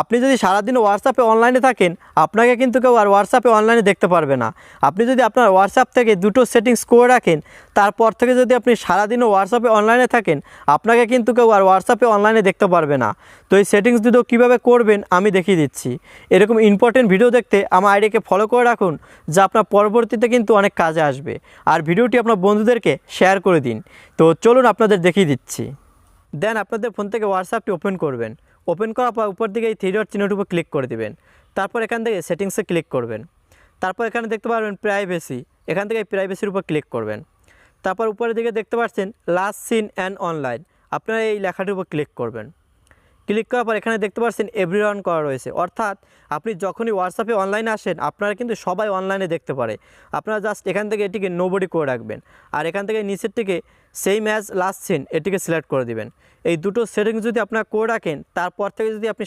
আপনি যদি সারাদিন হোয়াটসঅ্যাপে অনলাইনে থাকেন, আপনাকে কিন্তু কেউ আর হোয়াটসঅ্যাপে অনলাইনে দেখতে পারবে না। আপনি যদি আপনার হোয়াটসঅ্যাপ থেকে দুটো সেটিংস করে রাখেন, তারপর থেকে যদি আপনি সারাদিনও হোয়াটসঅ্যাপে অনলাইনে থাকেন, আপনাকে কিন্তু কেউ আর হোয়াটসঅ্যাপে অনলাইনে দেখতে পারবে না। তো এই সেটিংস দুটো কীভাবে করবেন, আমি দেখিয়ে দিচ্ছি। এরকম ইম্পর্টেন্ট ভিডিও দেখতে আমার আইডিকে ফলো করে রাখুন, যা আপনার পরবর্তীতে কিন্তু অনেক কাজে আসবে। আর ভিডিওটি আপনার বন্ধুদেরকে শেয়ার করে দিন। তো চলুন আপনাদের দেখিয়ে দিচ্ছি। দেন আপনাদের ফোন থেকে হোয়াটসঅ্যাপটি ওপেন করবেন। ওপেন করার পর উপর দিকে এই থ্রি ডট চিহ্নটির উপর ক্লিক করে দিবেন। তারপর এখান থেকে সেটিংসে ক্লিক করবেন। তারপর এখানে দেখতে পারবেন প্রাইভেসি এখান থেকে প্রাইভেসির উপর ক্লিক করবেন। তারপর উপরের দিকে দেখতে পাচ্ছেন লাস্ট সিন অ্যান্ড অনলাইন আপনারা এই লেখাটির উপর ক্লিক করবেন। ক্লিক করার পর এখানে দেখতে পাচ্ছেন এভরি ওয়ান করা রয়েছে। অর্থাৎ আপনি যখনই হোয়াটসঅ্যাপে অনলাইনে আসেন, আপনারা কিন্তু সবাই অনলাইনে দেখতে পারে। আপনারা জাস্ট এখান থেকে এটিকে নোবডি করে রাখবেন। আর এখান থেকে নিচের থেকে সেই ম্যাচ লাস্ট সিন এটিকে সিলেক্ট করে দিবেন। এই দুটো সেটিংস যদি আপনারা করে রাখেন, তারপর থেকে যদি আপনি